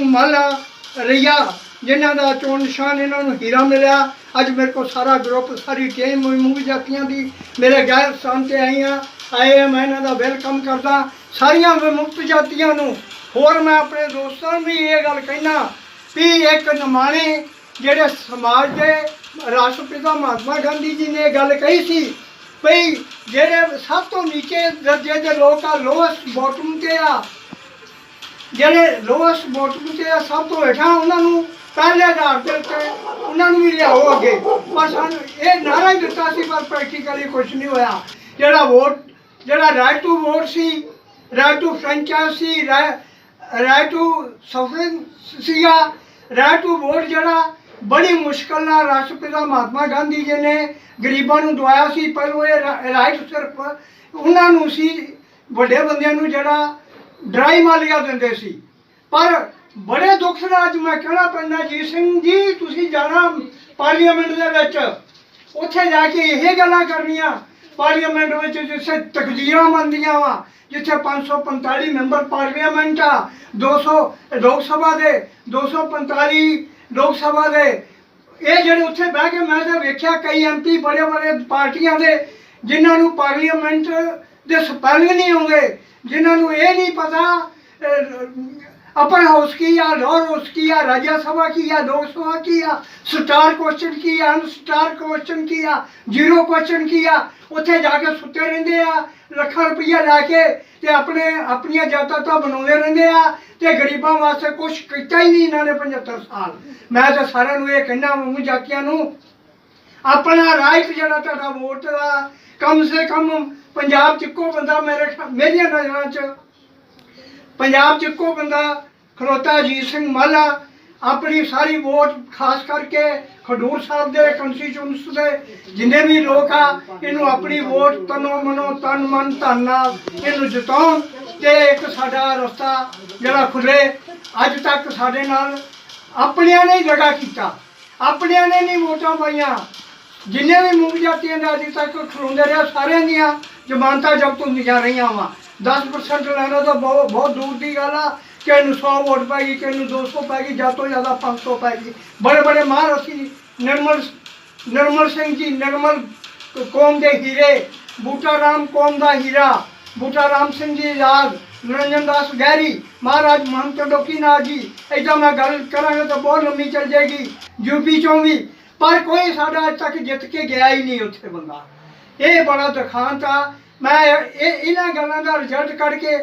ਮਾਲਾ ਰਈਆ ਜਿਨ੍ਹਾਂ ਦਾ ਚੋਣ ਨਿਸ਼ਾਨ ਇਹਨਾਂ ਨੂੰ ਹੀਰਾ ਮਿਲਿਆ। ਅੱਜ ਮੇਰੇ ਕੋਲ ਸਾਰਾ ਗਰੁੱਪ ਸਾਰੀ ਟੀਮ ਮੂਵੀ ਜਾਤੀਆਂ ਦੀ। ਮੇਰੇ ਗੈਰ ਸਥਾਨ ਤੇ ਆਈਆਂ ਆਏ ਆ, ਮੈਂ ਇਹਨਾਂ ਦਾ ਵੈਲਕਮ ਕਰਦਾ। ਸਾਰੀਆਂ ਵਿਮੁਕਤ ਜਾਤੀਆਂ ਨੂੰ ਹੋਰ ਮੈਂ ਆਪਣੇ ਦੋਸਤਾਂ ਨੂੰ ਵੀ ਇਹ ਗੱਲ ਕਹਿਣਾ ਵੀ ਇੱਕ ਨਿਮਾਣੇ ਜਿਹੜੇ ਸਮਾਜ ਦੇ ਰਾਸ਼ਟਰਪਿਤਾ ਮਹਾਤਮਾ ਗਾਂਧੀ ਜੀ ਨੇ ਇਹ ਗੱਲ ਕਹੀ ਸੀ ਭਈ ਜਿਹੜੇ ਸਭ ਤੋਂ ਨੀਚੇ ਦਰਜੇ ਦੇ ਲੋਕ ਆ ਲੋਅਸਟ ਬਾਟਮ ਤੇ ਆ। ਜਿਹੜੇ ਲੋਅਸਟ ਵੋਟਿੰਗ ਤੇ ਆ, ਸਭ ਤੋਂ ਹੇਠਾਂ ਉਹਨਾਂ ਨੂੰ ਪਹਿਲੇ ਆਧਾਰ ਦੇ ਉੱਤੇ ਉਹਨਾਂ ਨੂੰ ਵੀ ਲਿਆਓ ਅੱਗੇ। ਪਰ ਸਾਨੂੰ ਇਹ ਨਾਰਾ ਹੀ ਦਿੱਤਾ ਸੀ, ਪਰ ਪ੍ਰੈਕਟੀਕਲੀ ਕੁਝ ਨਹੀਂ ਹੋਇਆ। ਜਿਹੜਾ ਵੋਟ ਜਿਹੜਾ ਰਾਈਟ ਟੂ ਵੋਟ ਸੀ ਰਾਈਟ ਟੂ ਫਰੈਂਚਾਈਜ਼ ਸੀ ਰਾਈਟ ਟੂ ਸਫਰਿੰਗ ਸੀਗਾ। ਰਾਈਟ ਟੂ ਵੋਟ ਜਿਹੜਾ, ਬੜੀ ਮੁਸ਼ਕਲ ਨਾਲ ਰਾਸ਼ਟਰਪਿਤਾ ਮਹਾਤਮਾ ਗਾਂਧੀ ਜੀ ਨੇ ਗਰੀਬਾਂ ਨੂੰ ਦਵਾਇਆ ਸੀ। ਪਰ ਉਹ ਇਹ ਰਾਈਟ ਸਿਰਫ ਉਹਨਾਂ ਨੂੰ ਸੀ, ਵੱਡੇ ਬੰਦਿਆਂ ਨੂੰ ਜਿਹੜਾ ਡਰਾਈ ਮਾਲੀਆ ਦਿੰਦੇ ਸੀ। ਪਰ ਬੜੇ ਦੁੱਖ ਨਾਲ ਅੱਜ ਮੈਂ ਕਹਿਣਾ ਪੈਂਦਾ, ਜੀ ਸਿੰਘ ਜੀ, ਤੁਸੀਂ ਜਾਣਾ ਪਾਰਲੀਮੈਂਟ ਦੇ ਵਿੱਚ। ਉੱਥੇ ਜਾ ਕੇ ਇਹ ਗੱਲਾਂ ਕਰਨੀਆਂ। ਪਾਰਲੀਮੈਂਟ ਵਿੱਚ ਜਿੱਥੇ ਤਕਦੀਰਾਂ ਮੰਦੀਆਂ ਵਾ, ਜਿੱਥੇ 545 ਮੈਂਬਰ ਪਾਰਲੀਮੈਂਟ ਆ 200 ਲੋਕ ਸਭਾ ਦੇ 245 ਲੋਕ ਸਭਾ ਦੇ। ਇਹ ਜਿਹੜੇ ਉੱਥੇ ਬਹਿ ਕੇ ਮੈਂ ਤਾਂ ਵੇਖਿਆ, ਕਈ ਐਮਪੀ ਬੜੇ ਬੜੇ ਪਾਰਟੀਆਂ ਦੇ, ਜਿਨ੍ਹਾਂ ਨੂੰ ਪਾਰਲੀਮੈਂਟ ਦੇ ਸਪੈਲਿੰਗ ਨਹੀਂ ਆਉਂਦੇ ਜਿਨ੍ਹਾਂ ਨੂੰ ਇਹ ਨਹੀਂ ਪਤਾ ਅਪਰ ਹਾਊਸ ਕੀ ਆ ਲੋਅਰ ਹਾਊਸ ਕੀ ਆ, ਰਾਜ ਸਭਾ ਕੀ ਆ, ਲੋਕ ਸਭਾ ਕੀ ਆ ਸਟਾਰ ਕੁਐਸਚਨ ਕੀ ਆ ਅਨਸਟਾਰ ਕੁਐਸਚਨ ਕੀ ਆ ਜ਼ੀਰੋ ਕੁਐਸਚਨ ਕੀ ਆ, ਉੱਥੇ ਜਾ ਕੇ ਸੁੱਤੇ ਰਹਿੰਦੇ ਆ, ਲੱਖਾਂ ਰੁਪਈਆ ਲੈ ਕੇ ਤੇ ਆਪਣੇ, ਆਪਣੀਆਂ ਜਾਤਾਂ ਬਣਾਉਂਦੇ ਰਹਿੰਦੇ ਆ, ਤੇ ਗਰੀਬਾਂ ਵਾਸਤੇ ਕੁਝ ਕੀਤਾ ਹੀ ਨਹੀਂ ਇਹਨਾਂ ਨੇ 75 ਸਾਲ। ਮੈਂ ਤਾਂ ਸਾਰਿਆਂ ਨੂੰ ਇਹ ਕਹਿਣਾ ਮੂੰਹ ਜਾਤੀਆਂ ਨੂੰ, ਆਪਣਾ ਰਾਈਟ ਜਿਹੜਾ ਤੁਹਾਡਾ ਵੋਟ ਦਾ ਕਮ ਸੇ ਕਮ ਪੰਜਾਬ ਚ ਇੱਕੋ ਬੰਦਾ ਮੇਰੇ ਖਿਆ- ਮੇਰੀਆਂ ਨਜ਼ਰਾਂ ਚ। ਪੰਜਾਬ ਚ ਇੱਕੋ ਬੰਦਾ, ਖਲੋਤਾ ਅਜੀਤ ਸਿੰਘ ਮਾਲਾ, ਆਪਣੀ ਸਾਰੀ ਵੋਟ ਖਾਸ ਕਰਕੇ ਖਡੂਰ ਸਾਹਿਬ ਦੇ ਕੰਸਟੀਚੂਐਂਸ ਦੇ, ਜਿੰਨੇ ਵੀ ਲੋਕ ਆ, ਇਹਨੂੰ ਆਪਣੀ ਵੋਟ ਤਨੋ ਮਨੋ, ਤਨ ਮਨ, ਧਨ ਨਾਲ ਇਹਨੂੰ ਜਿਤਾਉਣ ਤੇ ਇੱਕ ਸਾਡਾ ਰਸਤਾ ਜਿਹੜਾ ਖੁੱਲੇ ਅੱਜ ਤੱਕ ਸਾਡੇ ਨਾਲ ਆਪਣਿਆਂ ਨੇ ਹੀ ਜਗਾ ਕੀਤਾ। ਆਪਣਿਆਂ ਨੇ ਨਹੀਂ ਵੋਟਾਂ ਪਾਈਆਂ। ਜਿੰਨੇ ਵੀ ਮੁੱਖ ਜਾਤੀਆਂ ਦਾ ਅਜੇ ਤੱਕ ਖਲੋਂਦੇ ਰਿਹਾ, ਸਾਰਿਆਂ ਦੀਆਂ ਜ਼ਮਾਨਤਾਂ ਜ਼ਬਤ ਹੁੰਦੀਆਂ ਰਹੀਆਂ ਵਾ। 10% ਲੈਣਾ ਤਾਂ ਬਹੁਤ ਬਹੁਤ ਦੂਰ ਦੀ ਗੱਲ ਆ, ਕਿ ਨੂੰ 100 ਵੋਟ ਪਾਏਗੀ ਕਿ ਇਹਨੂੰ 200 ਪਾਏਗੀ ਜਾਂ ਤੋਂ ਜ਼ਿਆਦਾ 500 ਪਾਏਗੀ ਬੜੇ ਬੜੇ ਮਹਾਰਥੀ ਨਿਰਮਲ ਨਿਰਮਲ ਸਿੰਘ ਜੀ, ਨਿਰਮਲ ਕੌਮ ਦੇ ਹੀਰੇ ਬੂਟਾ ਰਾਮ ਕੌਮ ਦਾ ਹੀਰਾ ਬੂਟਾ ਰਾਮ ਸਿੰਘ ਜੀ ਆਜ਼ਾਦ, ਨਿਰੰਜਨ ਦਾਸ ਗਹਿਰੀ, ਮਹਾਰਾਜ ਮਹੰਤ ਡੋਕੀਨਾਥ ਜੀ, ਏਦਾਂ ਮੈਂ ਗੱਲ ਕਰਾਂਗਾ ਤਾਂ ਬਹੁਤ ਲੰਮੀ ਚੱਲ ਜਾਏਗੀ। ਯੂਪੀ ਚੋਂ ਵੀ ਪਰ ਕੋਈ ਸਾਡਾ ਅੱਜ ਤੱਕ ਜਿੱਤ ਕੇ ਗਿਆ ਹੀ ਨਹੀਂ ਉੱਥੇ ਬੰਦਾ। ਇਹ ਬੜਾ ਦੁਖਾਂਤ ਆ। ਮੈਂ ਇਹ ਇਹਨਾਂ ਗੱਲਾਂ ਦਾ ਰਿਜ਼ਲਟ ਕੱਢ ਕੇ